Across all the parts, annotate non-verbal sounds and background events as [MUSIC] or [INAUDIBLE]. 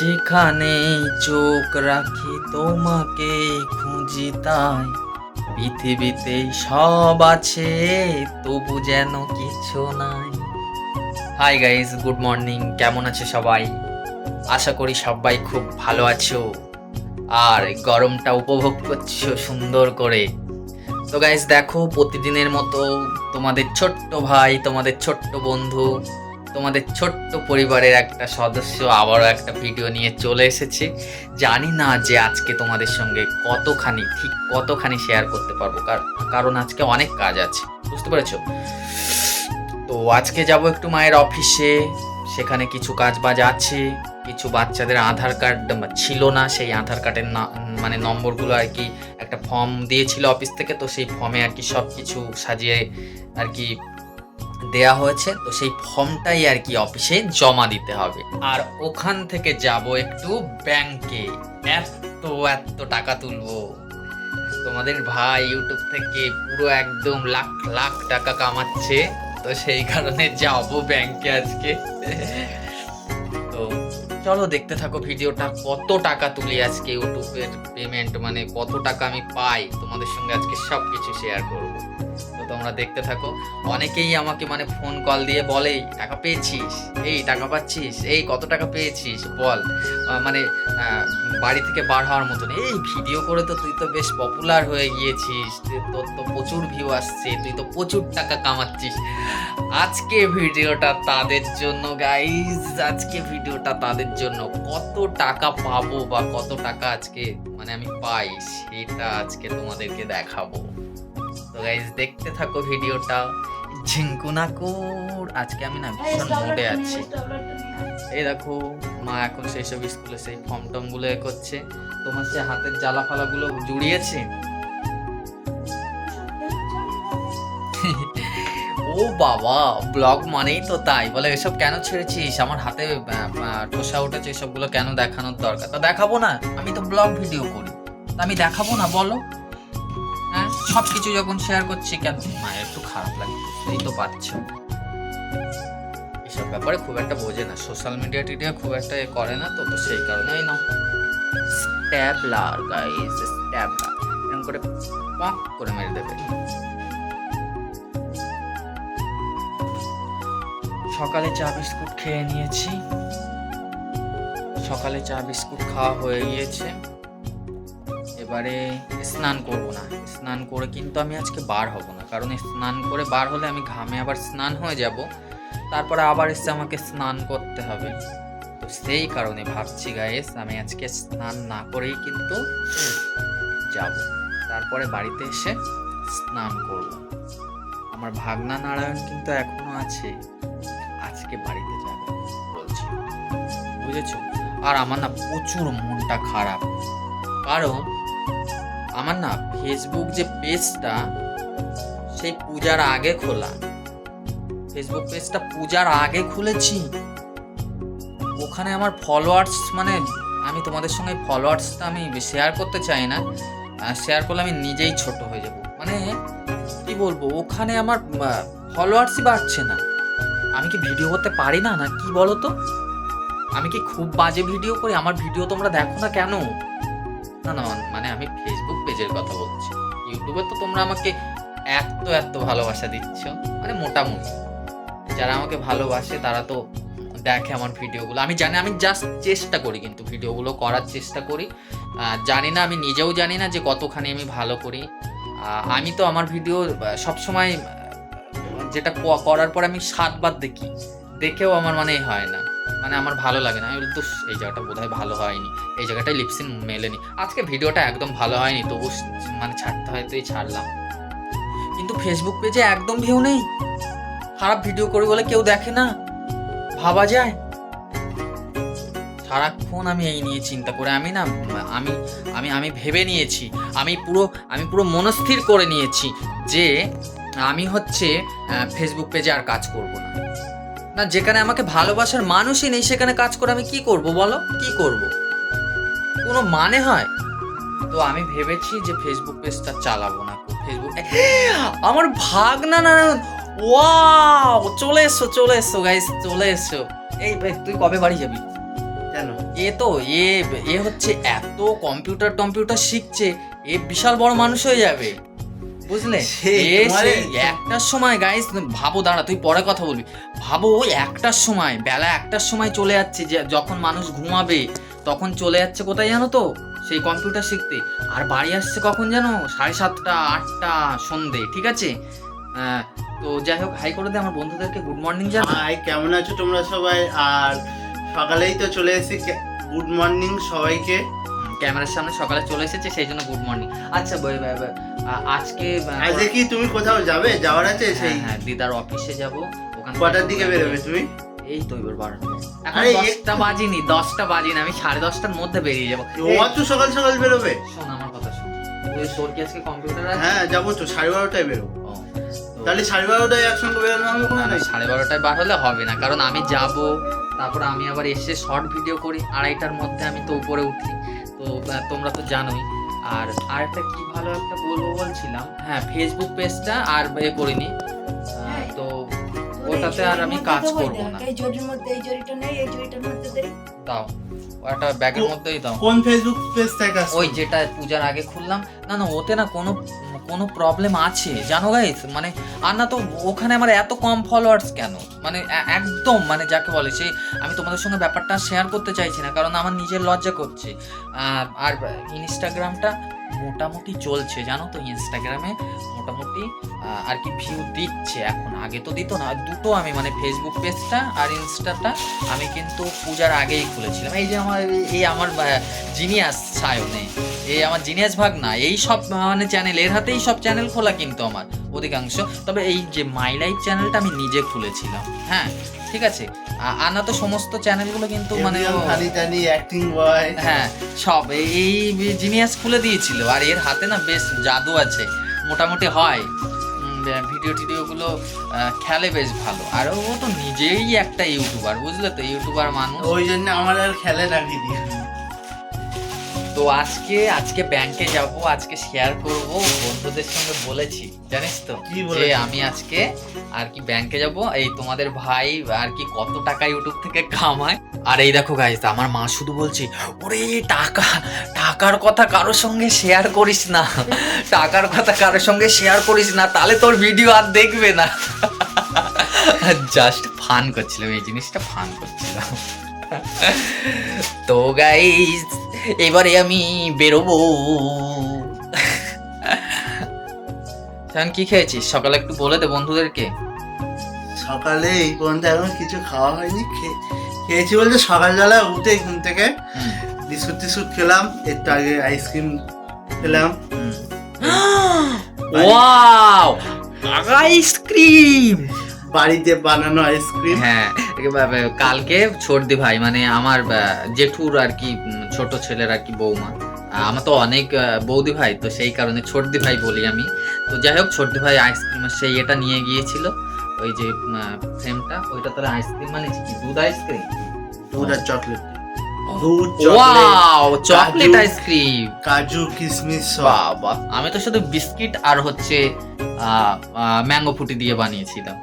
যেখানে চোখ রাখি তোমাকে খুঁজি তাই পৃথিবীতে সব আছে, তবু যেন কিছু নাই। হাই গাইস গুড মর্নিং কেমন আছে সবাই? আশা করি সবাই খুব ভালো আছো। আর গরমটা উপভোগ করছ সুন্দর করে। তো গাইস দেখো, প্রতিদিনের মতো তোমাদের ছোট্ট ভাই, তোমাদের ছোট্ট বন্ধু তোমাদের ছোট্ট পরিবারের একটা সদস্য, আবারও একটা ভিডিও নিয়ে চলে এসেছে। জানি না যে আজকে তোমাদের সঙ্গে কতখানি, ঠিক কতখানি শেয়ার করতে পারব, কার- কারণ আজকে অনেক কাজ আছে, বুঝতে পেরেছ? তো আজকে যাব একটু মায়ের অফিসে সেখানে কিছু কাজ বাজ আছে, কিছু বাচ্চাদের আধার কার্ড ছিল না, সেই আধার কার্ডের না মানে নম্বরগুলো আর কি একটা ফর্ম দিয়েছিল অফিস থেকে, তো সেই ফর্মে আর কি সব কিছু সাজিয়ে আর কি দেয়া হয়েছে, তো সেই ফর্মটাই আর কি অফিসে জমা দিতে হবে। আর ওখান থেকে যাব একটু ব্যাংকে। এত এত টাকা তুলবো। তোমাদের ভাই ইউটিউব থেকে পুরো একদম লাখ লাখ টাকা কামাচ্ছে, তো সেই কারণে যাব ব্যাংকে আজকে। তো চলো দেখতে থাকো ভিডিওটা, কত টাকা তুলি আজকে ইউটিউবের পেমেন্ট মানে কত টাকা আমি পাই। তোমাদের সঙ্গে আজকে সব কিছু শেয়ার করব। তোমরা দেখতে থাকো। অনেকেই আমাকে মানে ফোন কল দিয়ে বলে, টাকা পেয়েছিস? এই টাকা পাচ্ছিস? এই কত টাকা পেয়েছিস? বল। মানে বাড়ি থেকে বার হওয়ার মতন। এই ভিডিও করে তো তুই তো বেশ পপুলার হয়ে গিয়েছিস। তোর তো প্রচুর ভিউ আসছে। তুই তো প্রচুর টাকা কামাচ্ছিস। আজকে ভিডিওটা তাদের জন্য গাইজ আজকে ভিডিওটা তাদের জন্য। কত টাকা পাবো বা কত টাকা আজকে মানে আমি পাই, সেটা আজকে তোমাদেরকে দেখাবো। তো গাইজ দেখতে থাকো ভিডিওটা। ঝিঙ্কুনাকুর আজকে আমি না ভীষণ মুডে আছি। এই দেখো মা এখন সেই সব স্কুলে সেই ফর্ম টমগুলো এ করছে। তোমার সে হাতের জ্বালা ফালাগুলো জুড়িয়েছে? ও বাবা ব্লগ মানেই তো তাই। বলে এসব কেন ছেড়েছিস? আমার হাতে ঠোসা উঠেছে এসবগুলো কেন দেখানোর দরকার? তা দেখাবো না আমি তো ব্লগ ভিডিও করি। তা আমি দেখাবো না বলো। সব কিছু যখন শেয়ার করছি, কেন? মায়ের একটু খারাপ লাগে এই তো পাচ্ছ এসব ব্যাপারে খুব একটা বোঝে না। সোশ্যাল মিডিয়া টিডিয়া খুব একটা এ করে না তো তো সেই কারণেই না স্ট্যাবলার গাইস স্ট্যাবলার এরকম করে পক করে মেরে দেবে। সকালে চা বিস্কুট খেয়ে নিয়েছি। সকালে চা বিস্কুট খাওয়া হয়ে গিয়েছে। এবারে স্নান করব না। স্নান করে কিন্তু আমি আজকে বার হব না। কারণ স্নান করে বার হলে আমি ঘামে আবার স্নান হয়ে যাব। তারপরে আবার এসে আমাকে স্নান করতে হবে। তো সেই কারণে ভাবছি গায়েস আমি আজকে স্নান না করেই কিন্তু যাব। তারপরে বাড়িতে এসে স্নান করব। আমার ভাগনা নারায়ণ কিন্তু এখনও আছে। আজকে বাড়িতে যাবে বলছি। বুঝেছ? আর আমার না প্রচুর মনটা খারাপ। কারণ আমার না ফেসবুক যে পেজটা সেই পূজার আগে খোলা। ফেসবুক পেজটা পূজার আগে খুলেছি। ওখানে আমার ফলোয়ার্স মানে আমি তোমাদের সঙ্গে ফলোয়ার্সটা আমি শেয়ার করতে চাই না। শেয়ার করলে আমি নিজেই ছোট হয়ে যাব। মানে কি বলব, ওখানে আমার ফলোয়ার্সই বাড়ছে না। আমি কি ভিডিও করতে পারি না না কি বলো তো আমি কি খুব বাজে ভিডিও করি? আমার ভিডিও তোমরা দেখো না কেন? না না মানে আমি পেজের কথা বলছি। ইউটিউবে তো তোমরা আমাকে এত এত ভালোবাসা দিচ্ছ মানে মোটামুটি। যারা আমাকে ভালোবাসে, তারা তো দেখে আমার ভিডিওগুলো। আমি জানি, আমি জাস্ট চেষ্টা করি কিন্তু ভিডিওগুলো করার চেষ্টা করি। জানি না, আমি নিজেও জানি না যে কতখানি আমি ভালো করি। আমি তো আমার ভিডিও সবসময় যেটা করার পর আমি সাতবার দেখি। দেখেও আমার মানে হয় না। মানে আমার ভালো লাগে না। আমি বলি, "ধুস, এই জায়গাটা বোধহয় ভালো হয়নি। এই জায়গাটায় লিপসিন মেলেনি। আজকে ভিডিওটা একদম ভালো হয়নি তবু মানে ছাড়তে হয়তো এই ছাড়লাম। কিন্তু ফেসবুক পেজে একদম ভিউ নেই। খারাপ ভিডিও করি বলে কেউ দেখে না। ভাবা যায়। সারাক্ষণ আমি এই নিয়ে চিন্তা করে আমি না আমি আমি আমি ভেবে নিয়েছি আমি পুরো আমি পুরো মনস্থির করে নিয়েছি যে আমি হচ্ছে ফেসবুক পেজে আর কাজ করব না। না যেখানে আমাকে ভালোবাসার মানুষই নেই সেখানে কাজ করে আমি কি করব বলো? কি করব? কোনো মানে হয়? তো আমি ভেবেছি যে ফেসবুক পেজটা চালাবো না। ফেসবুক [GASPS] আমার ভাগ না না ওয়াও চলে এসো চলে এসো গাইস চলে এসো। এই তুই কবে বাড়ি যাবি? কেন? এ তো এ এ হচ্ছে এত কম্পিউটার টম্পিউটার শিখছে এ বিশাল বড় মানুষ হয়ে যাবে। বুঝলে? একটার সময় গাইস ভাবো দাঁড়া তুই পরে কথা বলবি। ভাবো ওই একটার সময় বেলা একটার সময় চলে যাচ্ছে যে যখন মানুষ ঘুমাবে তখন চলে যাচ্ছে কোথায় জানো তো? সেই কম্পিউটার শিখতে। আর বাড়ি আসছে কখন জানো? সাড়ে সাতটা আটটা সন্ধে ঠিক আছে? তো যাই হোক হাই করে দে আমার বন্ধুদেরকে গুড মর্নিং জানা। হাই কেমন আছো তোমরা সবাই? আর সকালেই তো চলে এসেছি। গুড মর্নিং সবাইকে। ক্যামেরার সামনে সকালে চলে এসেছে সেই জন্য গুড মর্নিং আচ্ছা বই- বই, আজকে আজকে কি তুমি কোথাও যাবে? যাওয়ার আছে হ্যাঁ, সেই হ্যাঁ দিদার অফিসে যাব। ওখান কটার দিকে বেরোবে তুমি? এই তো এবার বারোটা। এখন দশটা বাজিনি দশটা বাজিনি আমি সাড়ে দশটার মধ্যে বেরিয়ে যাব। অত সকাল সকাল বেরোবে? শোন আমার কথা শোন। তুই তোর কি আজকে কম্পিউটার আছে? হ্যাঁ যাব তো সাড়ে বারোটায় বেরোবো। তাহলে সাড়ে বারোটায় একসঙ্গে বেরোনো হবে কোনো না, সাড়ে বারোটায় বার হলে হবে না কারণ আমি যাব তারপর আমি আবার এসে শর্ট ভিডিও করি আড়াইটার মধ্যে আমি তো উপরে উঠি। তোমরা তো জানোই। আর আরেকটা কি ভালো একটা বলব বলছিলাম? হ্যাঁ ফেসবুক পেজটা আর এ করিনি। তো ওটাতে আর আমি কাজ করব না। এই জরির মধ্যে এই জরিটা নেই এই জরিটার মধ্যে দেই। দাও। ওটা ব্যাগের মধ্যেই দাও। কোন ফেসবুক পেজ থেকে আসছে? ওই যেটা পূজার আগে খুললাম। না না ওতে না কোনো কোনো প্রবলেম আছে। জানো গাইস মানে আর না তো ওখানে আমার এত কম ফলোয়ার্স কেন? মানে একদম মানে যাকে বলে সেই আমি তোমাদের সঙ্গে ব্যাপারটা শেয়ার করতে চাইছি না কারণ আমার নিজের লজ্জা করছে। আর ইনস্টাগ্রামটা মোটামুটি চলছে, জানো তো? ইনস্টাগ্রামে মোটামুটি আর কি ভিউ দিচ্ছে এখন। আগে তো দিত না দুটো আমি মানে ফেসবুক পেজটা আর ইনস্টাটা আমি কিন্তু পূজার আগেই খুলেছিলাম। এই যে আমার, এই আমার জিনিয়াস সায়নে, এই আমার জিনিয়াস ভাগ না এই সব মানে চ্যানেল এর হাতেই সব চ্যানেল খোলা কিন্তু আমার। অধিকাংশ। তবে এই যে মাই লাইফ চ্যানেলটা আমি নিজে খুলেছিলাম। হ্যাঁ ঠিক আছে? আনা তো সমস্ত চ্যানেলগুলো কিন্তু মানে অ্যাক্টিং বয় হ্যাঁ সব। এই- এই জিনিয়াস খুলে দিয়েছিল। আর এর হাতে না বেশ জাদু আছে। মোটামুটি হয়। ভিডিও টিডিওগুলো খেলে বেশ ভালো। আর ও তো নিজেই একটা ইউটিউবার বুঝলে তো? ইউটিউবার মানুষ। ওই জন্য আমার আর খেলে না ভিডিও তো আজকে আজকে ব্যাংকে যাব আজকে শেয়ার করব। বন্ধুদের সঙ্গে বলেছি জানিস তো? কি যে আমি আজকে আর কি ব্যাংকে যাব। এই তোমাদের ভাই আর কি কত টাকা ইউটিউব থেকে কামায়। আর এই দেখো গাইস আমার মা শুধু বলছে ওরে টাকা টাকার কথা কারোর সঙ্গে শেয়ার করিস না। টাকার কথা কারোর সঙ্গে শেয়ার করিস না তাহলে তোর ভিডিও আর দেখবে না। [LAUGHS] জাস্ট ফান করছিলাম এই জিনিসটা ফান করছিলাম। তো গাইস এবারে আমি বেরোবো। শান কি খেয়েছিস? সকালে একটু বলে দে বন্ধুদেরকে। সকালে এই পর্যন্ত এখন কিছু খাওয়া হয়নি। খেয়েছি বলতে সকালবেলা উঠে ঘুম থেকে বিস্কুট টিস্কুট খেলাম একটু আগে আইসক্রিম খেলাম। [GASPS] ওয়াও! আইসক্রিম! বাড়িতে বানানো আইসক্রিম। হ্যাঁ। কালকে ছোটদি ভাই মানে আমার জেঠুর আর কি ছোট ছেলের আর কি বৌমা। আমার তো অনেক বৌদি ভাই তো সেই কারণে ছোটদি ভাই বলি আমি। তো যাই হোক ছোটদি ভাই আইসক্রিমের সেই এটা নিয়ে গিয়েছিল ওই যে ফ্রেমটা ওইটা তোর আইসক্রিম মানে কি? দুধ আইসক্রিম দুধ আর চকলেট চকলেট। আইসক্রিম কাজু কিশমিশ বাবা আমি তো শুধু বিস্কিট আর হচ্ছে ম্যাঙ্গো ফুটি দিয়ে বানিয়েছিলাম।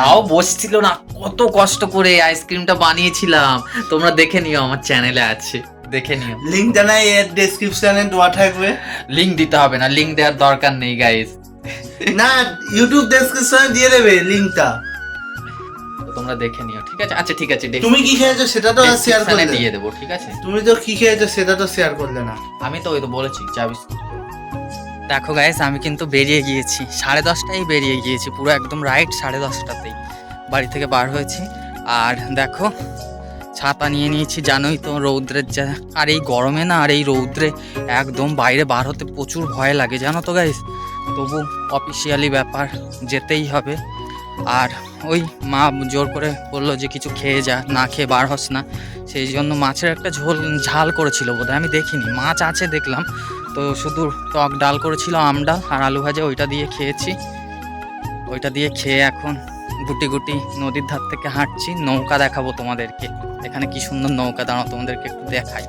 তাও বসছিল না কত কষ্ট করে আইসক্রিমটা বানিয়েছিলাম। তোমরা দেখে নিও আমার চ্যানেলে আছে। দেখে নিও। লিঙ্ক জানাই এর ডেসক্রিপশনে দেওয়া থাকবে। লিংক দিতে হবে না লিংক দেওয়ার দরকার নেই গাইস না ইউটিউব ডেসক্রিপশনে দিয়ে দেবে লিঙ্কটা তোমরা দেখে নিও ঠিক আছে? আচ্ছা ঠিক আছে তুমি কি খেয়েছো সেটা তো শেয়ার description-এ দিয়ে দেবো ঠিক আছে? তুমি তো কি খেয়েছো সেটা তো শেয়ার করলে না। আমি তো ওই তো বলেছি চা বিস্কুট। দেখো গাইস আমি কিন্তু বেরিয়ে গিয়েছি। সাড়ে দশটায় বেরিয়ে গিয়েছি, পুরো একদম রাইট সাড়ে দশটাতেই। বাড়ি থেকে বার হয়েছি। আর দেখো, ছাতা নিয়ে নিয়েছি, জানোই তো রৌদ্রের যা, আর এই গরমে না, আর এই রৌদ্রে একদম বাইরে বার হতে প্রচুর ভয় লাগে, জানো তো গাইস তবু অফিসিয়ালি ব্যাপার, যেতেই হবে। আর ওই মা জোর করে বলল যে কিছু খেয়ে যা, না খেয়ে বার হস না। সেই জন্য মাছের একটা ঝোল, ঝাল করেছিল বোধহয়, আমি দেখিনি। মাছ আছে দেখলাম তো শুধু টক ডাল করেছিল আম ডাল আর আলু ভাজা, ওইটা দিয়ে খেয়েছি। ওইটা দিয়ে খেয়ে এখন গুটি গুটি নদীর ধার থেকে হাঁটছি। নৌকা দেখাবো তোমাদেরকে। এখানে কি সুন্দর নৌকা, দাঁড়াও তোমাদেরকে একটু দেখাই।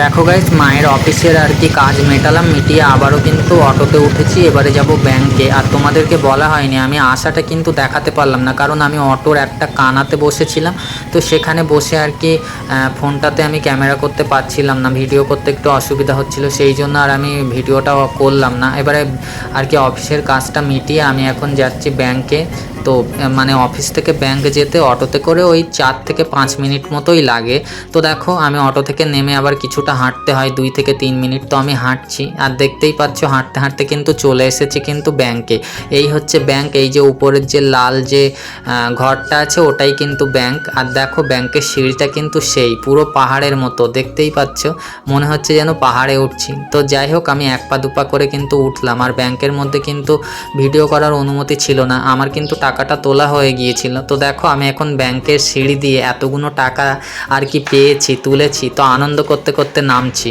দেখো গাইজ মায়ের অফিসের আর কি কাজ মেটালাম, মিটিয়ে আবারও কিন্তু অটোতে উঠেছি, এবারে যাব ব্যাংকে আর তোমাদেরকে বলা হয়নি, আমি আশাটা কিন্তু দেখাতে পারলাম না, কারণ আমি অটোর একটা কানাতে বসেছিলাম। তো সেখানে বসে আর কি ফোনটাতে আমি ক্যামেরা করতে পারছিলাম না, ভিডিও করতে একটু অসুবিধা হচ্ছিল, সেই জন্য আর আমি ভিডিওটা করলাম না। এবারে আর কি অফিসের কাজটা মিটিয়ে আমি এখন যাচ্ছি ব্যাংকে তো মানে অফিস থেকে ব্যাংক যেতে অটোতে করে ওই চার থেকে পাঁচ মিনিট মতোই লাগে। তো দেখো, আমি অটো থেকে নেমে আবার কিছুটা হাঁটতে হয়, দুই থেকে তিন মিনিট তো আমি হাঁটছি। আর দেখতেই পাচ্ছ, হাঁটতে হাঁটতে কিন্তু চলে এসেছি কিন্তু ব্যাংকে এই হচ্ছে ব্যাংক এই যে উপরের যে লাল যে ঘরটা আছে ওটাই কিন্তু ব্যাংক আর দেখো ব্যাংকের সিঁড়িটা কিন্তু সেই, পুরো পাহাড়ের মতো। দেখতেই পাচ্ছ, মনে হচ্ছে যেন পাহাড়ে উঠছি। তো যাই হোক, আমি এক পা দুপা করে কিন্তু উঠলাম। আর ব্যাংকের মধ্যে কিন্তু ভিডিও করার অনুমতি ছিল না। আমার কিন্তু টাকাটা তোলা হয়ে গিয়েছিল। তো দেখো, আমি এখন ব্যাংকের সিঁড়ি দিয়ে এতগুলো টাকা আর কি পেয়েছি, তুলেছি, তো আনন্দ করতে করতে নামছি।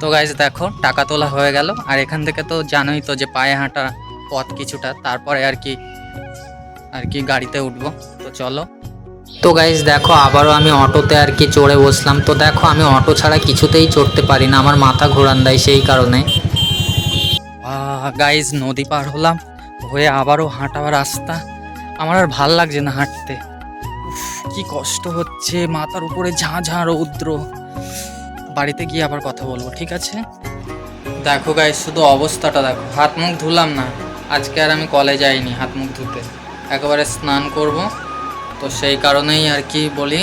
তো গাইজ দেখো, টাকা তোলা হয়ে গেল। আর এখান থেকে তো জানোই তো যে পায়ে হাঁটা পথ কিছুটা, তারপরে আর কি আর কি গাড়িতে উঠবো। তো চলো। তো গাইজ দেখো, আবারও আমি অটোতে আর কি চড়ে বসলাম। তো দেখো, আমি অটো ছাড়া কিছুতেই চড়তে পারি না, আমার মাথা ঘোরান দেয় সেই কারণে। গাইজ নদী পার হলাম, হয়ে আবারও হাঁটা রাস্তা। আমার আর ভালো লাগছে না হাঁটতে। কি কষ্ট হচ্ছে, মাথার উপরে ঝাঁ ঝাঁ রৌদ্র। বাড়িতে গিয়ে আবার কথা বলব, ঠিক আছে? দেখো গাইজ শুধু অবস্থাটা দেখো। হাত মুখ ধুলাম না, আজকে আর আমি কলে যাইনি হাত মুখ ধুতে। একেবারে স্নান করব, তো সেই কারণেই আর কি বলি,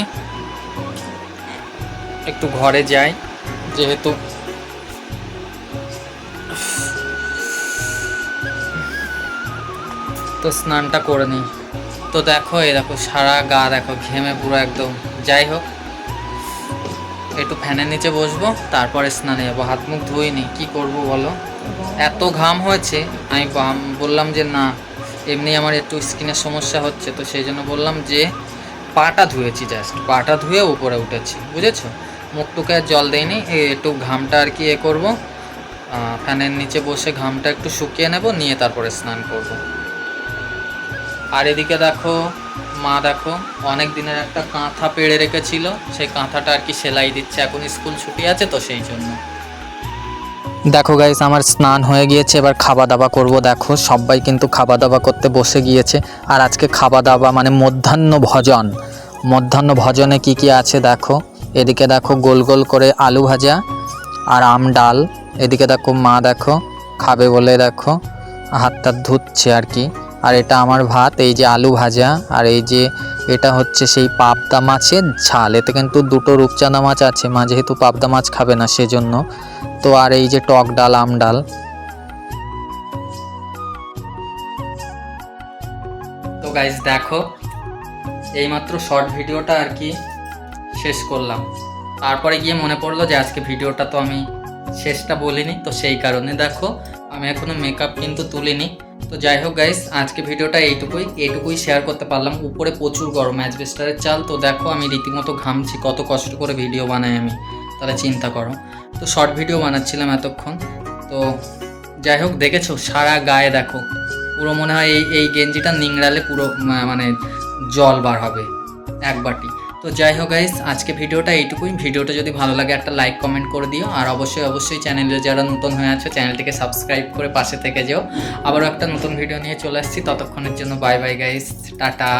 একটু ঘরে যাই, যেহেতু তো স্নানটা করে নিই। তো দেখো, এই দেখো সারা গা দেখো, ঘেমে পুরো একদম। যাই হোক, একটু ফ্যানের নিচে বসবো, তারপরে স্নানে যাব। হাত মুখ ধুইনি, কি করব বলো? এত ঘাম হয়েছে, আমি বললাম যে না, এমনি আমার একটু স্কিনের সমস্যা হচ্ছে, তো সেই জন্য বললাম যে পাটা ধুয়েছি জাস্ট পাটা ধুয়ে উপরে উঠেছি, বুঝেছ? মুখটুকে আর জল দেয়নি একটু ঘামটা আর কি এ করব। ফ্যানের নিচে বসে ঘামটা একটু শুকিয়ে নেব, নিয়ে তারপরে স্নান করব। আর এদিকে দেখো, মা দেখো, অনেক দিনের একটা কাঁথা পেড়ে রেখেছিল। সেই কাঁথাটা আর কি সেলাই দিচ্ছে, এখন স্কুল ছুটি আছে তো সেই জন্য। দেখো গাইস আমার স্নান হয়ে গিয়েছে, এবার খাওয়া দাওয়া করব। দেখো, সবাই কিন্তু খাওয়া দাওয়া করতে বসে গিয়েছে। আর আজকে খাওয়া দাওয়া মানে মধ্যাহ্ন ভজন। মধ্যাহ্ন ভজনে কি কি আছে দেখো? এদিকে দেখো, গোল গোল করে আলু ভাজা আর আম ডাল। এদিকে দেখো, মা দেখো, খাবে বলে দেখো, হাতটা ধুচ্ছে আর কি। আর এটা আমার ভাত, এই যে আলু ভাজা, আর এই যে এটা হচ্ছে সেই পাবদা মাছের ঝাল। এতে কিন্তু দুটো রূপচাঁদা মাছ আছে, মা যেহেতু পাবদা মাছ খাবে না সেজন্য। তো আর এই যে টক ডাল, আম ডাল। তো গাইজ দেখো, এইমাত্র শর্ট ভিডিওটা আর কি শেষ করলাম। তারপরে গিয়ে মনে পড়ল যে আজকে ভিডিওটা তো আমি শেষটা বলিনি, তো সেই কারণে দেখো, আমি এখনও মেকআপ কিন্তু তুলিনি। তো যাই হোক গাইস আজকে ভিডিওটা এইটুকুই এইটুকুই শেয়ার করতে পারলাম। উপরে প্রচুর গরম অ্যাজবেস্টারের চাল। তো দেখো, আমি রীতিমতো ঘামছি, কত কষ্ট করে ভিডিও বানাই আমি। তাহলে চিন্তা করো। তো শর্ট ভিডিও বানাচ্ছিলাম এতক্ষণ। তো যাই হোক, দেখেছ, সারা গায়ে দেখো। পুরো মনে হয় এই এই গেঞ্জিটা নিংড়ালে পুরো মানে জল বার হবে। এক বাটি। তো যাই হোক গাইস আজকে ভিডিওটা এইটুকুই। ভিডিওটা যদি ভালো লাগে, একটা লাইক কমেন্ট করে দিও। আর অবশ্যই অবশ্যই চ্যানেলে যারা নতুন হয়ে আছো চ্যানেলটিকে সাবস্ক্রাইব করে পাশে থেকে যেও। আবারও একটা নতুন ভিডিও নিয়ে চলে আসছি। ততক্ষণের জন্য বাই বাই গাইস টাটা।